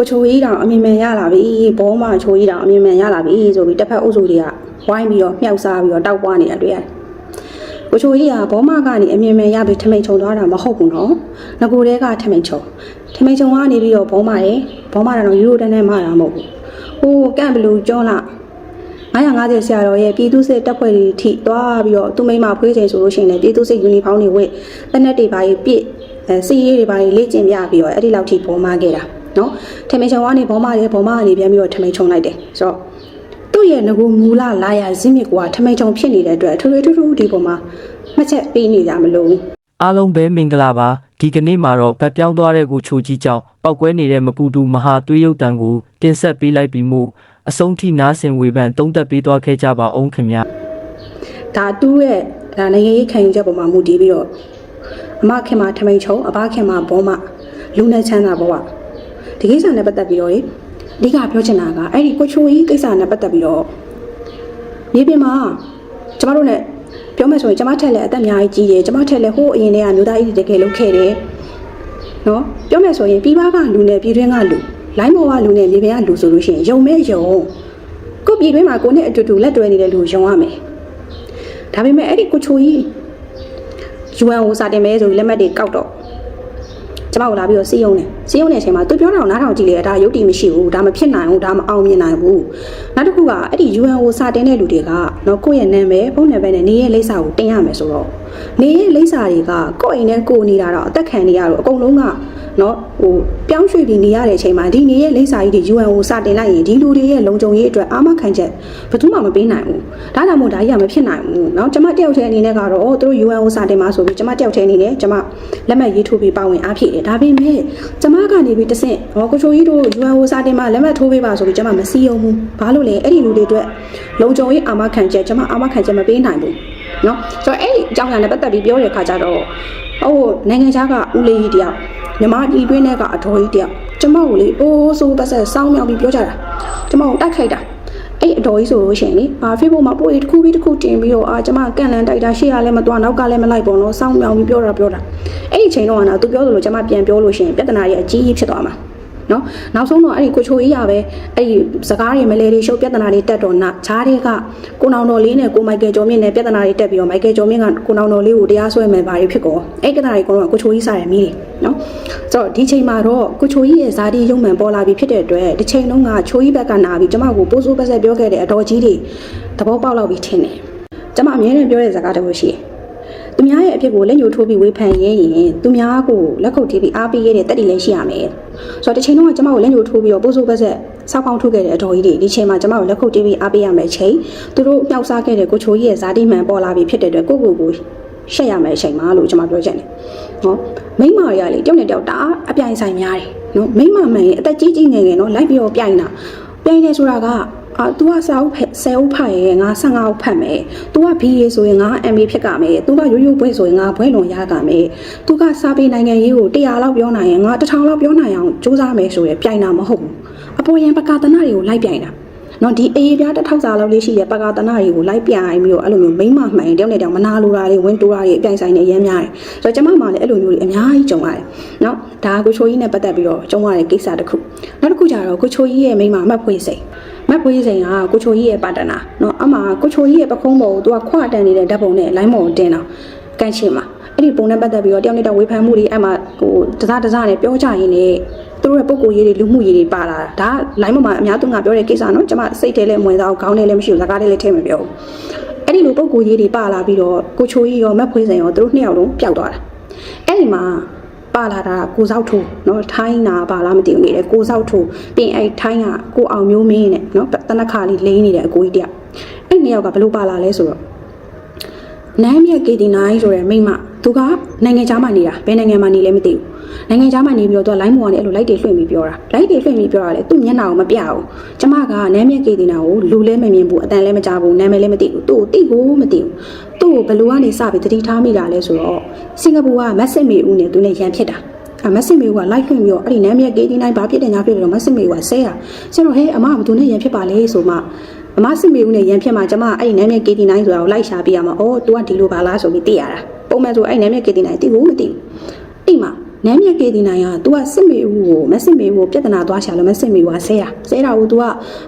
ကိုချိုကြီးတောင်အမြင်မြန်ရလာပြီဘောမချိုကြီးတောင်အမြင်မြန်ရလာပြီဆိုပြီးတစ်ဖက်အုပ်စုတွေကဝိုင်းပြီးတော့မြှောက်စားပြီးတော့တောက်ပွားနေတာတွေ့ရတယ်ကိုချိုကြီးကဘောမကနေအမြင်မြန်ရပြီးထမိန်ချုံသွားတာမဟုတ်ဘူးနော်ငကိုတဲကထမိန်ချုံထမိန်ချုံကနေပြီးတော့ဘောမရဲ့ဘောမကတော့ယူရိုတန်းနဲ့မှတာမဟုတ်ဘူးဟိုကန့်ဘလူးကျောလာ950ဆရာတော်ရဲ့ပြည်သူစစ်တပ်ဖွဲ့တွေထိသွားပြီးတော့သူမိမဖွေးချိန်ဆိုလို့ရှိရင်လည်းပြည်သူစစ်ယူနီဖောင်းတွေဝတ်တနက်တွေပါပြည့်အဲစီရေးတွေပါလေ့ကျင့်ပြပြီးတော့အဲ့ဒီလောက်ထိပေါ်မခဲ့တာ နော်ထမိန်ချုံကနေဘောမရဲ့ဘောမကနေပြန်ပြီးတော့ထမိန်ချုံလိုက်တယ်ဆိုတော့သူ့ရဲ့ငကူမူလလာရဇင်းမြစ်ကထမိန်ချုံဖြစ်နေတဲ့အတွက်ထွေထွေထူးထူးဒီပေါ်မှာမှတ်ချက်ပေးနေကြမလို့အားလုံးပဲမင်္ဂလာပါဒီကနေ့မှာတော့ဗတ်ပြောင်းသွားတဲ့ကိုချိုကြီးကြောင့်ပောက်ကွဲနေတဲ့မပူတူမဟာသွေးရုပ်တံကိုတင်ဆက်ပေးလိုက်ပြီးမှုအဆုံးထိနားဆင်ဝေဖန်တုံးသက်ပေးသွားခဲ့ကြပါအောင်ခင်ဗျာဒါတူးရဲ့ဒါနိုင်ငံရေးခံယူချက်ပေါ်မှာမူတည်ပြီးတော့အမခင်မှာထမိန်ချုံအဘခင်မှာဘောမလူနဲ့ချမ်းသာဘဝ ဒီကိစ္စနဲ့ပတ်သက်ပြီးတော့လေအဓိကပြောချင်တာကအဲ့ဒီကိုချိုကြီးကိစ္စနဲ့ပတ်သက်ပြီးတော့မြေပြင်မှာကျမတို့ ਨੇ ပြောမယ်ဆိုရင်ကျမထက်လည်းအသက်အများကြီးကြီးတယ်ကျမထက်လည်းဟိုးအရင်တည်းကမျိုးသားကြီးတကယ်လုပ်ခဲ့တယ်နော်ပြောမယ်ဆိုရင်ပြည်ပကလူနဲ့ပြည်တွင်းကလူလိုင်းမော်ကလူနဲ့မြေပြင်ကလူဆိုလို့ရှိရင်ယုံမဲ့ယုံကိုပြည်တွင်းမှာကိုနဲ့အတူတူလက်တွဲနေတဲ့လူယုံရမယ်ဒါပေမဲ့အဲ့ဒီကိုချိုကြီး UN ကိုစာတင်မဲဆိုပြီးလက်မှတ်တွေကောက်တော့ ကျမကိုလာပြီးတော့စီးယုံတယ်စီးယုံတဲ့အချိန်မှာသူပြောတာကိုနားထောင်ကြည့်လေဒါရုပ်တည်မရှိဘူးဒါမဖြစ်နိုင်ဘူးဒါမအောင်မြင်နိုင်ဘူးနောက်တစ်ခုကအဲ့ဒီ UN ကိုစာတင်တဲ့လူတွေကနော်ကိုယ့်ရဲ့နာမည်ဖုန်းနံပါတ်နဲ့နေရဲ့လိပ်စာကိုတင်ရမယ်ဆိုတော့နေရဲ့လိပ်စာတွေကကိုယ့်အိမ်နဲ့ကိုယ်နေတာတော့အသက်ခံနေရတော့အကုန်လုံးက နော်ဟိုပြောင်းရွှေ့ပြီးနေရတဲ့အချိန်မှာဒီနေရဲ့လိပ်စာကြီးတွေ UN ကိုစာတင်လိုက်ရင်ဒီလူတွေရဲ့လုံခြုံရေးအတွက်အာမခံချက်ဘယ်သူမှမပေးနိုင်ဘူးဒါကြောင့်မို့ဒါကြီးကမဖြစ်နိုင်ဘူးเนาะကျမတယောက်တည်းအနေနဲ့ကတော့သူတို့ UN ကိုစာတင်မှာဆိုပြီးကျမတယောက်တည်းအနေနဲ့ကျမလက်မှတ်ရေးထိုးပြီးပါဝင်အားဖြည့်တယ်ဒါပေမဲ့ကျမကနေပြီးတဆင့်ဟောကိုချိုကြီးတို့ UN ကိုစာတင်မှာလက်မှတ်ထိုးပေးပါဆိုပြီးကျမမစည်းရုံဘူးဘာလို့လဲအဲ့ဒီလူတွေအတွက်လုံခြုံရေးအာမခံချက်ကျမအာမခံချက်မပေးနိုင်ဘူးเนาะဆိုတော့အဲ့ဒီအကြောင်းအရာနဲ့ပတ်သက်ပြီးပြောတဲ့အခါကျတော့ ဟိုနိုင်ငံခြားကဦးလေးကြီးတယောက်မြမကြီးတွင်းထဲကအတော်ကြီးတယောက်ကျမကိုလေအိုးဆိုးပတ်ဆက်စောင်းမြောက်ပြီးပြောကြတာကျမကိုတိုက်ခိုက်တာအဲ့အတော်ကြီးဆိုလို့ရှိရင်လေအာ Facebook မှာပို့ရေးတစ်ခုပြီးတစ်ခုတင်ပြီးတော့အာကျမကန်လန်တိုက်တာရှေ့ကလည်းမသွားနောက်ကလည်းမလိုက်ပေါ့နော်စောင်းမြောင်ပြီးပြောတာပြောတာအဲ့ဒီချိန်တော့ကနော်သူပြောသလိုကျမပြန်ပြောလို့ရှိရင်ပြဿနာရဲ့အကြီးကြီးဖြစ်သွားမှာ နော်နောက်ဆုံးတော့အဲ့ဒီကိုချိုကြီးရပဲအဲ့ဒီစကားတွေမလဲတွေရှုပ်ပြဿနာတွေတက်တော့နာဂျားတွေကကိုနောင်တော်လေးနဲ့ကိုမိုက်ကယ်ကျော်မြင့်နဲ့ပြဿနာတွေတက်ပြီးတော့မိုက်ကယ်ကျော်မြင့်ကကိုနောင်တော်လေးကိုတရားစွဲမယ်ပါတွေဖြစ်ကောအဲ့ပြဿနာတွေကတော့ကိုချိုကြီးစားရမီးတွေနော်ဆိုတော့ဒီချိန်မှာတော့ကိုချိုကြီးရဲ့ဇာတိရုံမှန်ပေါ်လာပြီးဖြစ်တဲ့အတွက်ဒီချိန်လုံးကချိုကြီးဘက်ကနာပြီးကျမကိုပိုးစိုးပတ်ဆက်ပြောခဲ့တဲ့အတော်ကြီးတွေသဘောပေါက်လောက်ပြီးထင်တယ်ကျမအမြဲတမ်းပြောတဲ့စကားတစ်ခုရှိတယ် သူများရဲ့အဖြစ်ကိုလက်ညှိုးထိုးပြီးဝေဖန်ရဲရင်သူများကိုလက်ခုပ်တီးပြီးအားပေးရတဲ့တက်တီလည်းရှိရမယ်။ဆိုတော့ဒီချိန်တော့ကျမကိုလက်ညှိုးထိုးပြီးတော့ပိုးစိုးပတ်ဆက်စောက်ပေါင်းထုတ်ခဲ့တဲ့အတော်ကြီးတွေဒီချိန်မှာကျမကိုလက်ခုပ်တီးပြီးအားပေးရမယ်ချိန်သူတို့မြောက်စားခဲ့တဲ့ကိုချိုကြီးရဲ့ဇာတိမှန်ပေါ်လာပြီးဖြစ်တဲ့အတွက်ကိုကိုကိုရှက်ရမယ်အချိန်မှာလို့ကျမပြောချင်တယ်။နော်မိမရလေတယောက်နဲ့တယောက်တအားအပြိုင်ဆိုင်များတယ်နော်မိမမှန်ရင်အသက်ကြီးကြီးငယ်ငယ်နော်လိုက်ပြီးတော့ပြိုင်တာပြိုင်နေဆိုတာက အာ तू ကစာအုပ်ဖက်10အုပ်ဖတ်ရင်ငါ15အုပ်ဖတ်မယ် तू က BA ဆိုရင်ငါ MA ဖြစ်ကမယ် तू ကရိုးရိုးဘွဲဆိုရင်ငါဘွဲလွန်ရကမယ် तू ကစာပေနိုင်ငံရေးကို100လောက်ပြောနိုင်ရင်ငါ1000လောက်ပြောနိုင်အောင်စူးစမ်းမယ်ဆိုရယ်ပြိုင်တာမဟုတ်ဘူးအပေါ်ယံပကာတနာတွေကိုလိုက်ပြိုင်တာနော်ဒီအေးပြားတစ်ထောက်စာလောက်လေးရှိတဲ့ပကာတနာတွေကိုလိုက်ပြိုင်ပြီးတော့အဲ့လိုမျိုးမိမ့်မမှန်တယောက်နဲ့တယောက်မနာလိုတာတွေဝင်းတိုးတာတွေအပြိုင်ဆိုင်နေရမ်းများတယ်ဆိုတော့ကျမမှလည်းအဲ့လိုမျိုးတွေအများကြီးကြုံရတယ်နော်ဒါကကိုချိုကြီးနဲ့ပတ်သက်ပြီးတော့ကြုံရတဲ့ကိစ္စတစ်ခုနောက်တစ်ခုကျတော့ကိုချိုကြီးရဲ့မိန်းမအမှတ်ဖွေးစိန် မက်ဖွေးစိန်ကကိုချိုကြီးရဲ့ပါတနာနော်အမှကိုချိုကြီးရဲ့ပခုံးပေါ်ကိုသူကခွာတန်နေတဲ့ဓာတ်ပုံနဲ့လိုင်းမော်တင်တာကန်ချင်မှာအဲ့ဒီပုံနဲ့ပတ်သက်ပြီးတော့တယောက်နဲ့တယောက်ဝေဖန်မှုတွေအဲ့မှာဟိုတစားတစားနဲ့ပြောကြရင်းနဲ့သူတို့ရဲ့ပုံကိုယ်ရေးတွေလူမှုရေးတွေပါလာတာဒါလိုင်းပေါ်မှာအများသူငါပြောတဲ့ကိစ္စနော်ကျွန်မစိတ်ထဲလည်းမဝင်သားဘူးခေါင်းထဲလည်းမရှိဘူးစကားထဲလည်းထည့်မပြောဘူးအဲ့ဒီလိုပုံကိုယ်ရေးတွေပါလာပြီးတော့ကိုချိုကြီးရောမက်ဖွေးစိန်ရောသူတို့နှစ်ယောက်လုံးပျောက်သွားတာအဲ့ဒီမှာ ပါလာတာကိုစောက်ထိုးနော်ထိုင်းနာပါလားမသိဘူးနေတယ်ကိုစောက်ထိုးပြင်အဲ့ထိုင်းကကိုအောင်မျိုးမင်းနဲ့နော်တနခါလေးလိမ့်နေတယ်အကိုကြီးတယောက်အဲ့နှစ်ယောက်ကဘလို့ပါလာလဲဆိုတော့နမ်းမြက်ကေတီနိုင်ဆိုတဲ့မိမ သူကနိုင်ငံခြားမှာနေတာဘယ်နိုင်ငံမှာနေလဲမသိဘူးနိုင်ငံခြားမှာနေပြီးတော့သူကလိုင်းမော်ကနေအဲ့လိုလိုက်တွေလွှင့်ပြီးပြောတာလိုက်တွေလွှင့်ပြီးပြောတာလေသူ့မျက်နှာကိုမပြဘူးကျမကနမ်းမြက်ကေတီနာကိုလူလဲမမြင်ဘူးအတန်လဲမကြဘူးနာမည်လည်းမသိဘူးသူ့ကိုတိကိုမသိဘူးသူ့ကိုဘယ်လိုကနေစပြီးတတိထားမိတာလဲဆိုတော့စင်ကာပူကမက်ဆစ်မေဦးနဲ့သူနဲ့ရန်ဖြစ်တာအမက်စစ်မေကလိုက်လွှင့်ပြီးတော့အဲ့ဒီနမ်းမြက်ကေတီနိုင်ဘာဖြစ်တယ်ညာဖြစ်တယ်တော့မက်စစ်မေကဆဲတာဆဲတော့ဟဲ့အမကဘသူနဲ့ရန်ဖြစ်ပါလဲဆိုမှ အမစစ်မေဦးနဲ့ရန်ဖြစ်မှကျမအဲ့ဒီနမ်းမြက်ကေတီနိုင်ဆိုတာကိုလိုက်ရှာပြရမှာအော် तू ကဒီလိုပါလားဆိုပြီးသိရတာပုံမှန်ဆိုအဲ့နမ်းမြက်ကေတီနိုင်တိကိုမသိဘူးအိမ်မှာ နမ်းမြက်ကေဒီနိုင်က तू ကစစ်မေဦးကိုမစစ်မေဦးကိုပြဿနာသွားရှာလို့မစစ်မေဦးကဆဲတာဆဲတာကို तू က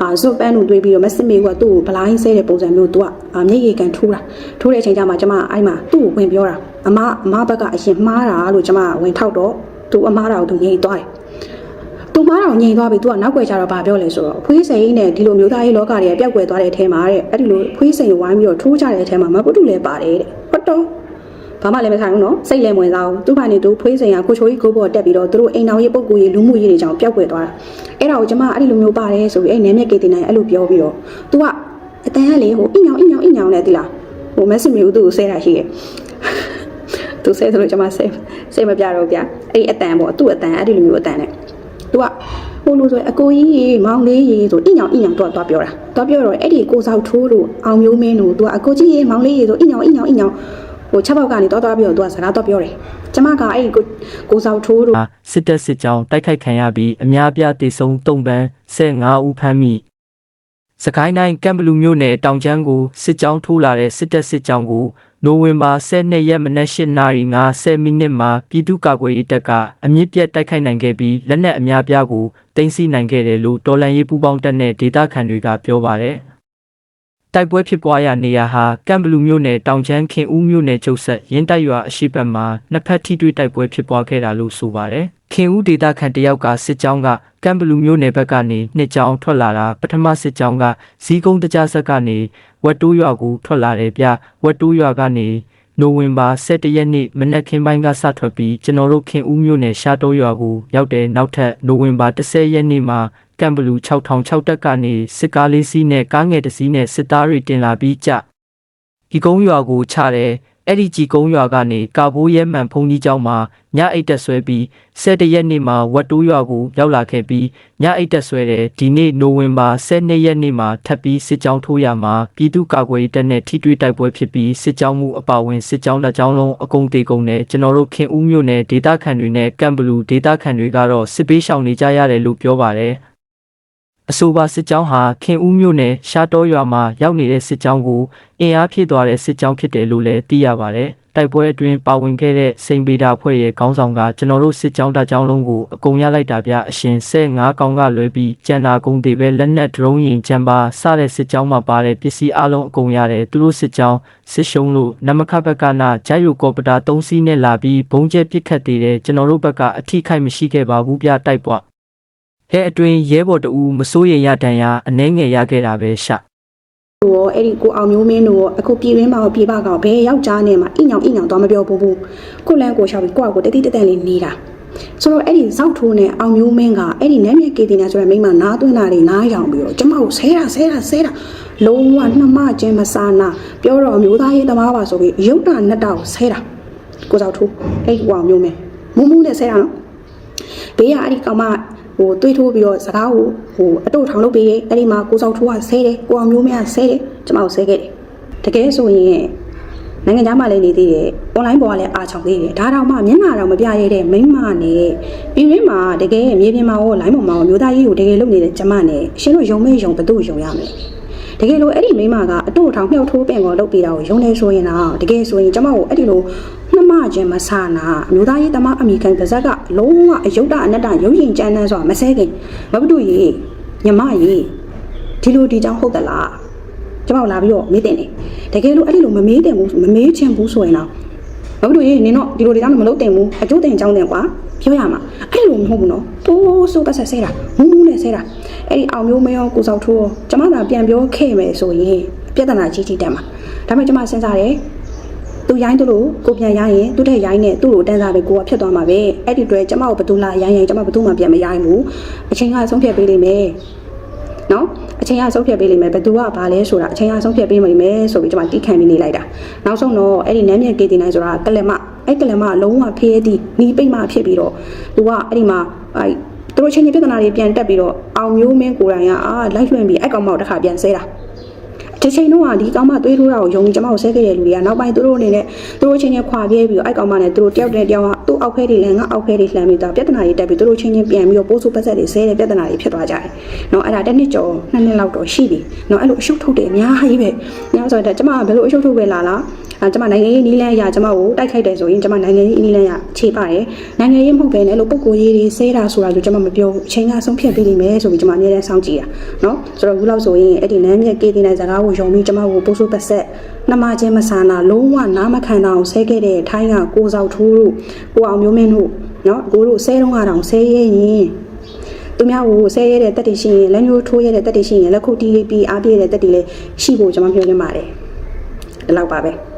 ဟာဇွတ်ပန်းလို့တွေးပြီးတော့မစစ်မေဦးကသူ့ကိုဗလိုင်းဆဲတဲ့ပုံစံမျိုး तू ကအာမျက်ရည်ကန်ထိုးတာထိုးတဲ့အချိန်ကျမှကျမအဲ့မှာသူ့ကိုဝင်ပြောတာအမအမဘက်ကအရင်မှားတာလို့ကျမဝင်ထောက်တော့ तू အမားတာကို तू ငြိမ်သွားတယ် သူမားတော်ငြိမ်သွားပြီ तू ကနောက်ွယ်ကြတော့ဗာပြောလဲဆိုတော့ဖွေးစိန်နဲ့ဒီလိုမျိုးသားရေးလောကတွေကပျောက်ကွယ်သွားတဲ့အထဲမှာတဲ့အဲ့ဒီလိုဖွေးစိန်ကိုဝိုင်းပြီးတော့ထိုးကြတဲ့အထဲမှာမပုတုလည်းပါတယ်တဲ့ဟုတ်တော့ဘာမှလည်းမဆိုင်ဘူးနော်စိတ်လည်းမဝင်စားဘူးသူ့ဘာနေသူဖွေးစိန်ကကိုချိုကြီးကိုပေါ်တက်ပြီးတော့သူတို့အိမ်တော်ရေးပုံကူရေးလူမှုရေးတွေကြောင့်ပျောက်ကွယ်သွားတာအဲ့ဒါကိုကျမအဲ့ဒီလိုမျိုးပါတယ်ဆိုပြီးအဲ့နည်းမြက်ကေတင်နိုင်အဲ့လိုပြောပြီးတော့ तू ကအတန်ကလေဟိုအင်ညောင်အင်ညောင်အင်ညောင်နဲ့တိလားဟိုမက်ဆေ့မျိုးသူ့ကိုဆဲတာရှိတယ်သူဆဲဆိုလို့ကျွန်မဆဲဆဲမပြတော့ဗျအဲ့ဒီအတန်ပေါ့သူ့အတန်အဲ့ဒီလိုမျိုးအတန်နဲ့ သူကဟိုလိုဆိုရင်အကိုကြီးရေမောင်လေးရေဆိုအညောင်အညောင်တော့သွားပြောတာသွားပြောတော့အဲ့ဒီကိုစောက်ထိုးလို့အောင်မျိုးမင်းတို့သူကအကိုကြီးရေမောင်လေးရေဆိုအညောင်အညောင်အညောင်ဟိုချက်ပေါက်ကနေတော့သွားပြီးတော့သူကစကားတော့ပြောတယ်ကျမကအဲ့ဒီကိုကိုစောက်ထိုးလို့စစ်တပ်စစ်ကြောင်းတိုက်ခိုက်ခံရပြီးအများအပြားတေဆုံးတုံပန်း15ဦးဖမ်းမိစကိုင်းတိုင်းကမ်ဘလူမြို့နယ်တောင်ကျန်းကိုစစ်ကြောင်းထိုးလာတဲ့စစ်တပ်စစ်ကြောင်းကို နိုဝင်ဘာ12ရက်မနက်8:50မိနစ်မှာပြည်သူ့ကာကွယ်ရေးတပ်ကအမြင့်ပြတ်တိုက်ခိုက်နိုင်ခဲ့ပြီးလက်နက်အများအပြားကိုတင်စီနိုင်ခဲ့တယ်လို့တော်လန်ရေးပူးပေါင်းတပ်နဲ့ဒေသခံတွေကပြောပါတယ်တိုက်ပွဲဖြစ်ပွားရာနေရာဟာကမ်ဘလူမြို့နယ်တောင်ချမ်းခင်ဦးမြို့နယ်ချုပ်ဆက်ရင်းတိုက်ရွာအရှိတ်ဘက်မှာနှစ်ဖက်ထိတွေ့တိုက်ပွဲဖြစ်ပွားခဲ့တာလို့ဆိုပါတယ်။ ခင်ဦးဒေသခံတယောက်ကစစ်ကြောင်းကကမ်ဘလူမြို့နယ်ဘက်ကနေနှစ်ကြောင်းထွက်လာတာပထမစစ်ကြောင်းကဇီးကုန်းတကြဆက်ကနေဝက်တိုးရွာကိုထွက်လာတယ်ဗျ။ဝက်တိုးရွာကနေနိုဝင်ဘာ17ရက်နေ့မနက်ခင်းပိုင်းကစထွက်ပြီးကျွန်တော်တို့ခင်ဦးမြို့နယ်ရှားတိုးရွာကိုရောက်တဲ့နောက်ထပ်နိုဝင်ဘာ10ရက်နေ့မှာကမ်ဘလူ6006တက်ကနေစစ်ကားလေးစီးနဲ့ကားငယ်တစ်စီးနဲ့စစ်သားတွေတင်လာပြီးကြဒီကုန်းရွာကိုချတယ် အဲ့ဒီကြီးကုန်းရွာကနေကာဘိုးရဲမှန်ဖုန်ကြီးကျောင်းမှာညအိတ်တက်ဆွဲပြီး17ရက်နေ့မှာဝတ်တိုးရွာကိုရောက်လာခဲ့ပြီးညအိတ်တက်ဆွဲတယ်ဒီနေ့နိုဝင်ဘာ12ရက်နေ့မှာထပ်ပြီးစစ်ကြောင်းထိုးရမှာပြည်သူ့ကာကွယ်ရေးတပ်နဲ့ထိတွေ့တိုက်ပွဲဖြစ်ပြီးစစ်ကြောင်းမှုအပါအဝင်စစ်ကြောင်းလက်ကြောင်းလုံးအကုန်တေကုန်နဲ့ကျွန်တော်တို့ခင်ဦးမြို့နယ်ဒေသခံတွေနဲ့ကမ်ဘလူဒေသခံတွေကတော့စစ်ပေးရှောင်နေကြရတယ်လို့ပြောပါတယ် အဆိုပါစစ်ကြောင်းဟာခင်ဦးမြို့နယ်ရှားတောရွာမှာရောက်နေတဲ့စစ်ကြောင်းကိုအင်အားဖြည့်သွားတဲ့စစ်ကြောင်းဖြစ်တယ်လို့လည်းသိရပါတယ်။တိုက်ပွဲအတွင်းပါဝင်ခဲ့တဲ့စိန်ပေတာဖွဲ့ရဲ့ခေါင်းဆောင်ကကျွန်တော်တို့စစ်ကြောင်းတပ်ကြောင်းလုံးကိုအကုန်ရလိုက်တာဗျအရှင်15ကောင်ကလွဲပြီးကျန်တာကုန်တွေပဲလက်နက်ဒရုန်းရင်ချမ်းပါစတဲ့စစ်ကြောင်းမှာပါတဲ့ပစ္စည်းအလုံးအကုန်ရတယ်သူတို့စစ်ကြောင်းစစ်ရှုံးလို့နမခဘက်ကနာဂျိုက်ရိုကော်ပတာ3စီးနဲ့လာပြီးဘုံကျဲပစ်ခတ်သေးတယ်ကျွန်တော်တို့ဘက်ကအထိခိုက်မရှိခဲ့ပါဘူးဗျတိုက်ပွား အဲအတွင်းရဲဘော်တူမစိုးရိမ်ရတန်ရာအနှဲငယ်ရခဲ့တာပဲရှဟိုအဲ့ဒီကိုအောင်မျိုးမင်းတို့အခုပြည်ရင်းမှာပြည်ပကောင်ဘယ်ယောက်ျားနဲ့မှအညောင်အညောင်တော့မပြောဘူးဘူးကိုလန်းကိုရှောက်ပြီးကိုယ့်အကိုတတိတတန်လေးနေတာဆိုတော့အဲ့ဒီဇောက်ထိုးနဲ့အောင်မျိုးမင်းကအဲ့ဒီနမ်းမြက်ကေတင်နာဆိုတဲ့မိန်းမနားသွင်းတာတွေနားရောင်ပြီးတော့ကျမကိုဆဲတာဆဲတာဆဲတာလုံးဝနှမချင်းမစာနာပြောတော့အမျိုးသားရေးသမားပါဆိုပြီးရုပ်တာနဲ့တောက်ဆဲတာကိုဇောက်ထိုးအဲ့ဒီကိုအောင်မျိုးမင်းမူးမူးနဲ့ဆဲတာနော်ဘေးကအဲ့ဒီကောင်မ ဟိုတွေးထိုးပြီးတော့စကားကိုဟိုအတုတ်ထောင်လုပ်ပေးတယ်အဲ့ဒီမှာကိုစောက်ထိုးကဆဲတယ်ကိုအောင်မျိုးမင်းကဆဲတယ်ကျမကိုဆဲခဲ့တယ်တကယ်ဆိုရင်နိုင်ငံသားမှလည်းနေသေးတယ်။ online ပေါ်ကလည်းအားချောင်သေးတယ်။ဒါတောင်မှမျက်နှာတော့မပြရတဲ့မိန်းမနဲ့ပြည်ရင်းမှာတကယ်မြေပြင်မှာရော line ပေါ်မှာရောမျိုးသားကြီးကိုတကယ်လုပ်နေတဲ့ကျမနဲ့အရှင်တို့ယုံမဲယုံဘသူ့ယုံရမလဲ။တကယ်လို့အဲ့ဒီမိန်းမကအတူထောင်မြောက်ထိုးပင်ကိုလုပ်ပေးတာကိုယုံနေဆိုရင်တော့တကယ်ဆိုရင်ကျမကိုအဲ့ဒီလိုနှ မချင်းမဆာနာအမျိုးသားရေးတမအမိခံပါဇက်ကလုံးဝအယုတ်တအနတ္တရုပ်ရင်ကြမ်းတမ်းဆိုတာမဆဲခင်မဘတူကြီးညမကြီးဒီလိုဒီကြောင့်ဟုတ်သလားကျမတို့လာပြီးတော့မေးတင်တယ်တကယ်လို့အဲ့ဒီလိုမမေးတင်ဘူးမမေးချင်ဘူးဆိုရင်တော့မဘတူကြီးနင်တော့ဒီလိုဒီကြောင့်မလုပ်တင်ဘူးအကျိုးတင်ကြောင်းတင်ကွာပြောရမှာအဲ့လိုမဟုတ်ဘူးနော်တိုးဆိုးပတ်ဆက်ဆဲတာမူးမူးနဲ့ဆဲတာအဲ့ဒီအောင်မျိုးမရောကိုစောက်ထိုးရောကျမသာပြန်ပြောခဲ့မယ်ဆိုရင်ပြဿနာကြီးကြီးတက်မှာဒါပေမဲ့ကျမစဉ်းစားတယ် သူရိုင်းသူလို့ကိုပြန်ရိုင်းရင်သူ့ထက်ရိုင်းနေသူ့လိုတန်းစားပဲကိုကဖြစ်သွားမှာပဲအဲ့ဒီအတွက်ကျမကိုဘသူလာရိုင်းရင်ကျမဘသူမှပြန်မရိုင်းဘူးအချိန်ကဆုံးဖြတ်ပေးလိမ့်မယ်နော်အချိန်ကဆုံးဖြတ်ပေးလိမ့်မယ်ဘသူကဘာလဲဆိုတာအချိန်ကဆုံးဖြတ်ပေးမိမယ်ဆိုပြီးကျမတီးခံပြီးနေလိုက်တာနောက်ဆုံးတော့အဲ့ဒီနမ်းမြက်ကေတင်နိုင်ဆိုတာကလမအဲ့ကလမလုံးဝဖေးရသည့်နီးပိတ်မှဖြစ်ပြီးတော့သူကအဲ့ဒီမှာအဲ့သူတို့ချင်းချင်းပြဿနာတွေပြန်တက်ပြီးတော့အောင်မျိုးမင်းကိုယ်တိုင်ကအာလိုက်လွှင့်ပြီးအဲ့ကောင်မောက်တစ်ခါပြန်ဆဲတာ တစ်ချိန်တော့ကဒီကောင်မသွေးထိုးတာကိုယုံကြည်ကျမကိုဆဲခဲ့တဲ့လူတွေကနောက်ပိုင်းသူတို့အနေနဲ့သူတို့ချင်းချင်းခွာပြဲပြီးတော့အဲ့ကောင်မနဲ့သူတို့တယောက်တည်းတယောက်ကသူ့အောက်ဖဲတွေလည်းငါအောက်ဖဲတွေလှမ်းပြီးတော့ပြဿနာတွေတက်ပြီးသူတို့ချင်းချင်းပြန်ပြီးတော့ပိုးစုပတ်ဆက်တွေဆဲတဲ့ပြဿနာတွေဖြစ်သွားကြတယ်။နော်အဲ့ဒါတစ်နှစ်ကျော်နှစ်နှစ်လောက်တော့ရှိပြီ။နော်အဲ့လိုအရှုပ်ထုတ်တယ်အများကြီးပဲ။ညဆိုတော့ကျမကဘယ်လိုအရှုပ်ထုတ်ပဲလာလား အဲကျွန်မနိုင်ငံရေးနီးလန်းအရာကျွန်မကိုတိုက်ခိုက်တယ်ဆိုရင်ကျွန်မနိုင်ငံရေးနီးလန်းအရာခြေပါတယ်နိုင်ငံရေးမဟုတ်ဘဲနဲ့လို့ပုံကိုရေးတွေဆဲတာဆိုတာဆိုကျွန်မမပြောဘူးအချိန်ကဆုံးဖြတ်ပေးလိမ့်မယ်ဆိုပြီးကျွန်မအများတန်းစောင့်ကြည့်တာနော်ဆိုတော့ခုလောက်ဆိုရင်အဲ့ဒီနန်းမြက်ကေးတင်တဲ့ဇာကားကိုယုံပြီးကျွန်မကိုပို့ဆိုးပတ်ဆက်နှမချင်းမဆာနာလုံးဝနားမခံတော့ဆဲခဲ့တဲ့ထိုင်းကကိုစောက်ထိုးတို့ကိုအောင်မျိုးမင်းတို့နော်ကိုတို့ဆဲတော့ကတော့ဆဲရရင်သူများကိုဆဲရတဲ့တက်တည်ရှိရင်လက်ညှိုးထိုးရတဲ့တက်တည်ရှိရင်လက်ခုတီးပြီးအားပြည့်တဲ့တက်တည်လည်းရှိဖို့ကျွန်မပြောချင်ပါတယ်ဒီလောက်ပါပဲ